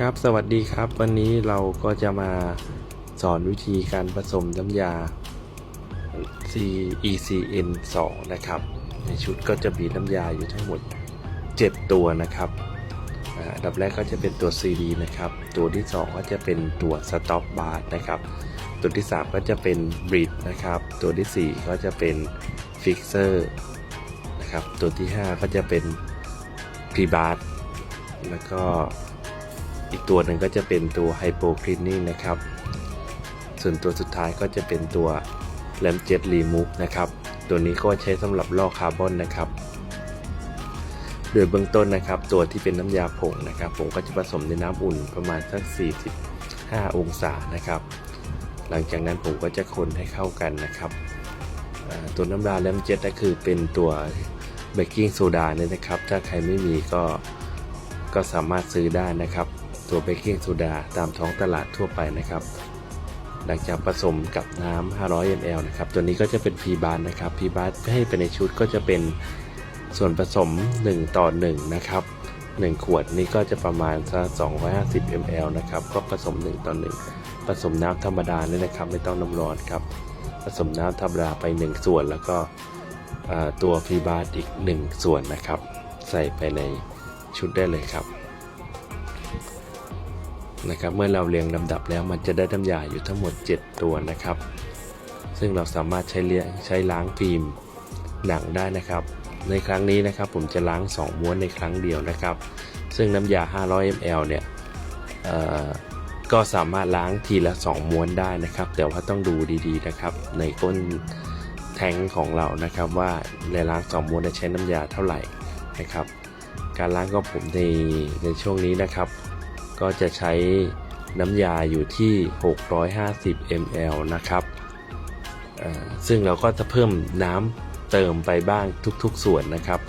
ครับสวัสดีครับ วันนี้เราก็จะมาสอนวิธีการผสมน้ำยา C ECN 2นะครับ ในชุดก็จะมีน้ำยาอยู่ทั้งหมด 7 ตัวนะครับอันดับแรกก็จะเป็นตัว CD นะครับ ตัวที่ 2 ก็จะเป็นตัว Stop Bar นะครับ ตัวที่ 3 ก็จะเป็น Bridge นะครับ ตัวทีสี่4 ก็จะเป็น Fixer นะครับ ตัวที่ 5 ก็จะเป็น p r e b a r แล้วก็ อีกตัวหนึ่งก็จะเป็นตัว Hypo Cleaning นะครับ ส่วนตัวสุดท้ายก็จะเป็นตัว l a m Jet Remove นะครับ ตัวนี้ก็ใช้สำหรับลอกคาร์บอนนะครับ โดยเบื้องต้นนะครับ ตัวที่เป็นน้ำยาผงนะครับ ผมก็จะผสมในน้ำอุ่นประมาณสัก 45 องศานะครับ หลังจากนั้นผมก็จะคนให้เข้ากันนะครับ ตัวน้ำยาแลมเจ็ตก็คือเป็นตัวเบกกิ้งโซดาเนี่ยนะครับ ถ้าใครไม่มีก็ก็สามารถซื้อได้นะครับ ตัวเบกกิ้งโซดาตามท้องตลาดทั่วไปนะครับ หลังจากผสมกับน้ำ 500 ml นะครับ ตัวนี้ก็จะเป็นพีบาร์นะครับพีบาร์ให้ไปในชุดก็จะเป็นส่วนผสม 1 ต่อ 1 นะครับ 1 ขวดนี้ก็จะประมาณสัก250 ml นะครับ ก็ผสม 1 ต่อ 1 ผสมน้ำธรรมดาเนี่ยนะครับ ไม่ต้องน้ำร้อนครับ ผสมน้ำธรรมดาไป 1 ส่วนแล้วก็ตัวพีบาร์อีก 1 ส่วนนะครับ ใส่ไปในชุดได้เลยครับ นะครับเมื่อเราเรียงลำดับแล้วมันจะได้น้ำยาอยู่ทั้งหมด 7 ตัวนะครับ ซึ่งเราสามารถใช้เลี้ยงใช้ล้างฟิล์มหนังได้นะครับ ในครั้งนี้นะครับผมจะล้าง 2 ม้วนในครั้งเดียวนะครับ ซึ่งน้ำยา 500 ml เนี่ยก็สามารถล้างทีละ 2 ม้วนได้นะครับ แต่ว่าต้องดูดีๆนะครับ ในก้นแทงของเรานะครับว่าในล้าง 2 ม้วนจะใช้น้ำยาเท่าไหร่นะครับ การล้างของผมในในช่วงนี้นะครับ ก็จะใช้น้ำยาอยู่ที่ 650 ml นะครับซึ่งเราก็จะเพิ่มน้ำเติมไปบ้างทุกๆ ส่วนนะครับ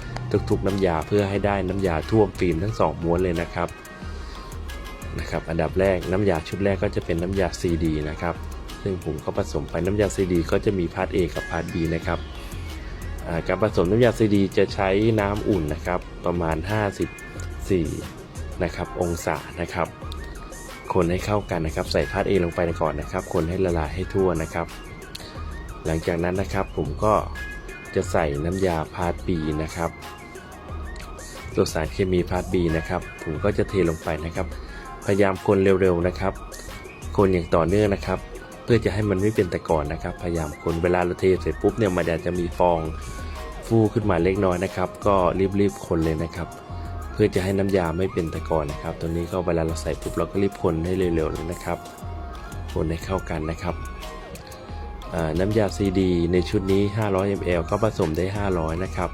ทุกๆ น้ำยาเพื่อให้ได้น้ำยาท่วมฟิล์มทั้งสองม้วนเลยนะครับนะครับ อันดับแรกน้ำยาชุดแรกก็จะเป็นน้ำยา CD นะครับ ซึ่งผมก็ผสมไปน้ำยา CD ก็จะมีพาร์ท A กับพาร์ท B นะครับการผสมน้ำยา CD จะใช้น้ำอุ่นนะครับ ประมาณ 54 นะครับองศานะครับ คนให้เข้ากันนะครับ ใส่พาร์ท A ลงไปก่อนนะครับ คนให้ละลายให้ทั่วนะครับ หลังจากนั้นนะครับผมก็จะใส่น้ำยาพาร์ท B นะครับ ตัวสารเคมีพาร์ท B นะครับ ผมก็จะเทลงไปนะครับ พยายามคนเร็วๆนะครับ คนอย่างต่อเนื่องนะครับ เพื่อจะให้มันไม่เป็นตะกอนนะครับ พยายามคนเวลาเราเทเสร็จปุ๊บเนี่ยมันอาจจะมีฟองฟูขึ้นมาเล็กน้อยนะครับ ก็รีบๆคนเลยนะครับ เพื่อจะให้น้ำยาไม่เป็นตะกอนนะครับ ตัวนี้ก็เวลาเราใส่ปุ๊บเราก็รีบคนให้เร็วๆเลยนะครับคนให้เข้ากันนะครับน้ำยา CD ในชุดนี้ 500 ml ก็ผสมได้ 500 นะครับ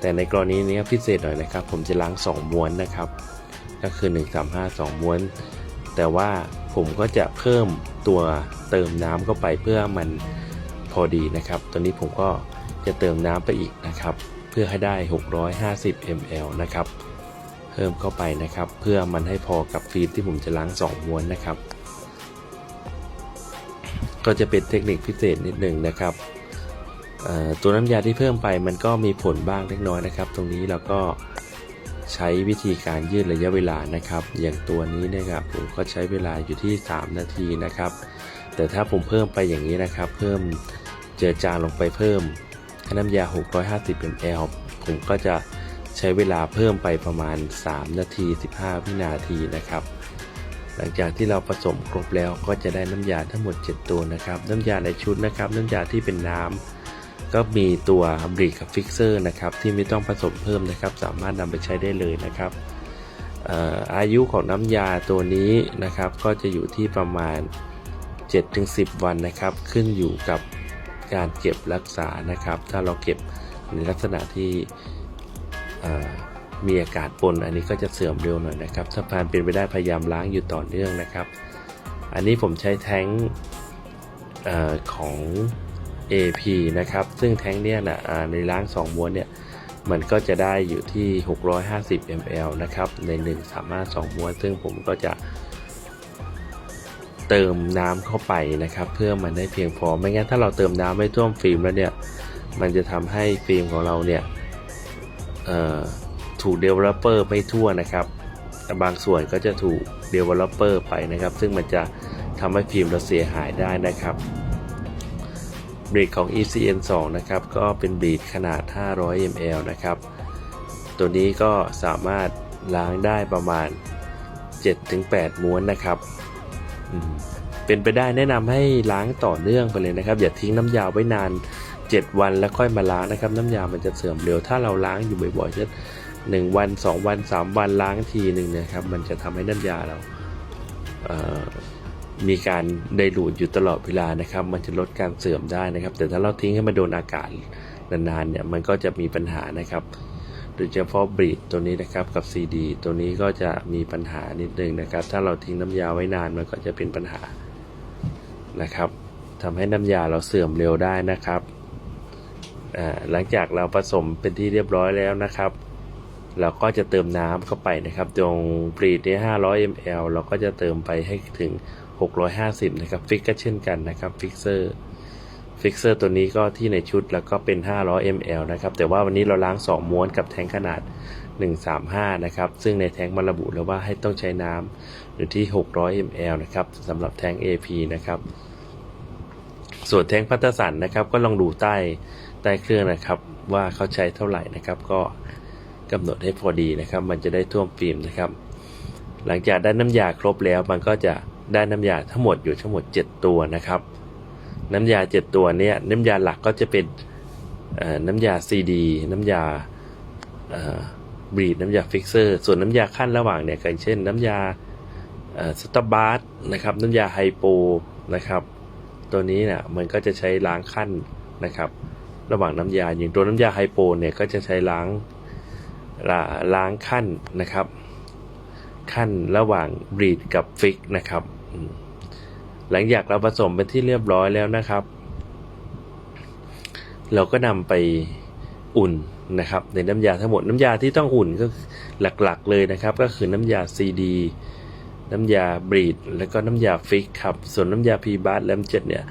แต่ในกรณีนี้พิเศษหน่อยนะครับ ผมจะล้าง 2 ม้วนนะครับ ก็คือ 135 2 ม้วน แต่ว่าผมก็จะเพิ่มตัวเติมน้ำเข้าไปเพื่อมันพอดีนะครับตัวนี้ผมก็จะเติมน้ำไปอีกนะครับ เพื่อให้ได้ 650 ml นะครับ เพิ่มเข้าไปนะครับ เพื่อมันให้พอกับฟิล์มที่ผมจะล้าง 2 ม้วนนะครับ ก็จะเป็นเทคนิคพิเศษนิดหนึ่งนะครับตัวน้ำยาที่เพิ่มไปมันก็มีผลบ้างเล็กน้อยนะครับ ตรงนี้เราก็ใช้วิธีการยืดระยะเวลานะครับ อย่างตัวนี้นะครับผมก็ใช้เวลาอยู่ที่ 3 นาทีนะครับ แต่ถ้าผมเพิ่มไปอย่างนี้นะครับ เพิ่มเจือจางลงไปเพิ่มให้น้ำยา 650 ml ผมก็จะ ใช้เวลาเพิ่มไปประมาณ 3 นาที 15 วินาทีนะครับ หลังจากที่เราผสมครบแล้วก็จะได้น้ำยาทั้งหมด 7 ตัวนะครับ น้ำยาในชุดนะครับ น้ำยาที่เป็นน้ำก็มีตัวบริกกับฟิกเซอร์นะครับที่ไม่ต้องผสมเพิ่มนะครับ สามารถนำไปใช้ได้เลยนะครับอายุของน้ำยาตัวนี้นะครับก็จะอยู่ที่ประมาณ 7-10 วันนะครับ ขึ้นอยู่กับการเก็บรักษานะครับ ถ้าเราเก็บในลักษณะที่ มีอากาศปนอันนี้ก็จะเสื่อมเร็วหน่อยนะครับ ถ้าพานเป็นไปได้พยายามล้างอยู่ต่อเนื่องนะครับ อันนี้ผมใช้แท้งอของ AP นะครับ ซึ่งแท้งเนี่ยนะในล้าง2ม้วนเนี่ยมันก็จะได้อยู่ที่ 650 ml นะครับ ใน1สามารถ2ม้วน ซึ่งผมก็จะเติมน้ำเข้าไปนะครับ เพื่อมันได้เพียงพอ ไม่งั้นถ้าเราเติมน้ำไม่ท่วมฟิล์มแล้วเนี่ย มันจะทำให้ฟิล์มของเราเนี่ย ถูก developer ไม่ทั่วนะครับ บางส่วนก็จะถูก developer ไปนะครับ ซึ่งมันจะทำให้พิมพ์เราเสียหายได้นะครับบรีดของ ECN 2 นะครับ ก็เป็นบรีดขนาด 500 ml นะครับ ตัวนี้ก็สามารถล้างได้ประมาณ 7-8 ม้วนนะครับ เป็นไปได้แนะนำให้ล้างต่อเนื่องไปเลยนะครับ อย่าทิ้งน้ำยาไว้นาน 7 วันแล้วค่อยมาล้างนะครับ น้ำยามันจะเสื่อมเร็ว ถ้าเราล้างอยู่บ่อยๆเช่นหนึ่งวัน 2 วัน 3 วันล้างทีหนึ่งนะครับ มันจะทำให้น้ำยาเรามีการไดรูดอยู่ตลอดเวลานะครับ มันจะลดการเสื่อมได้นะครับ แต่ถ้าเราทิ้งให้มันโดนอากาศนานๆเนี่ยมันก็จะมีปัญหานะครับ โดยเฉพาะบรีดตัวนี้นะครับกับ CD ตัวนี้ก็จะมีปัญหานิดนึงนะครับ ถ้าเราทิ้งน้ำยาไว้นานมันก็จะเป็นปัญหานะครับทำให้น้ำยาเราเสื่อมเร็วได้นะครับ หลังจากเราผสมเป็นที่เรียบร้อยแล้วนะครับ เราก็จะเติมน้ำเข้าไปนะครับ ตรงบรีดนี้500 ml เราก็จะเติมไปให้ถึง 650 นะครับ ฟิกก็เช่นกันนะครับฟิกเซอร์ฟิกเซอร์ตัวนี้ก็ที่ในชุดแล้วก็เป็น 500 ml นะครับ แต่ว่าวันนี้เราล้าง 2 ม้วนกับแทงขนาด 135 นะครับ ซึ่งในแทงมันระบุแล้วว่าให้ต้องใช้น้ำอยู่ที่ 600 ml นะครับสำหรับแทง AP นะครับ ส่วนแทงพัตสันนะครับ ก็ลองดูใต้ ใต้เครื่องนะครับ ว่าเขาใช้เท่าไหร่นะครับ ก็กำหนดให้พอดีนะครับ มันจะได้ท่วมฟิล์มนะครับ หลังจากได้น้ำยาครบแล้วมันก็จะได้น้ำยาทั้งหมดอยู่ทั้งหมด 7 ตัวนะครับ น้ำยาเจ็ดตัวเนี้ยน้ำยาหลักก็จะเป็นน้ำยาซีดีน้ำยาบรีดน้ำยาฟิกเซอร์ส่วนน้ำยาขั้นระหว่างเนี่ยอย่างเช่น น้ำยาสตาร์บาร์นะครับน้ำยาไฮโปนะครับ ตัวนี้เนี่ยมันก็จะใช้ล้างขั้นนะครับ ระหว่างน้ำยาอย่างตัวน้ำยาไฮโปเนี่ยก็จะใช้ล้างล้าล้างขั้นนะครับ ขั้นระหว่างบรีดกับฟิกนะครับ หลังจากเราผสมเป็นที่เรียบร้อยแล้วนะครับ เราก็นำไปอุ่นนะครับในน้ำยาทั้งหมดน้ำยาที่ต้องอุ่นก็หลักๆเลยนะครับ ก็คือน้ำยา CD น้ำยาบรีด แล้วก็น้ำยาฟิกครับ ส่วนน้ำยาพีบาร์และเจ็ดเนี่ย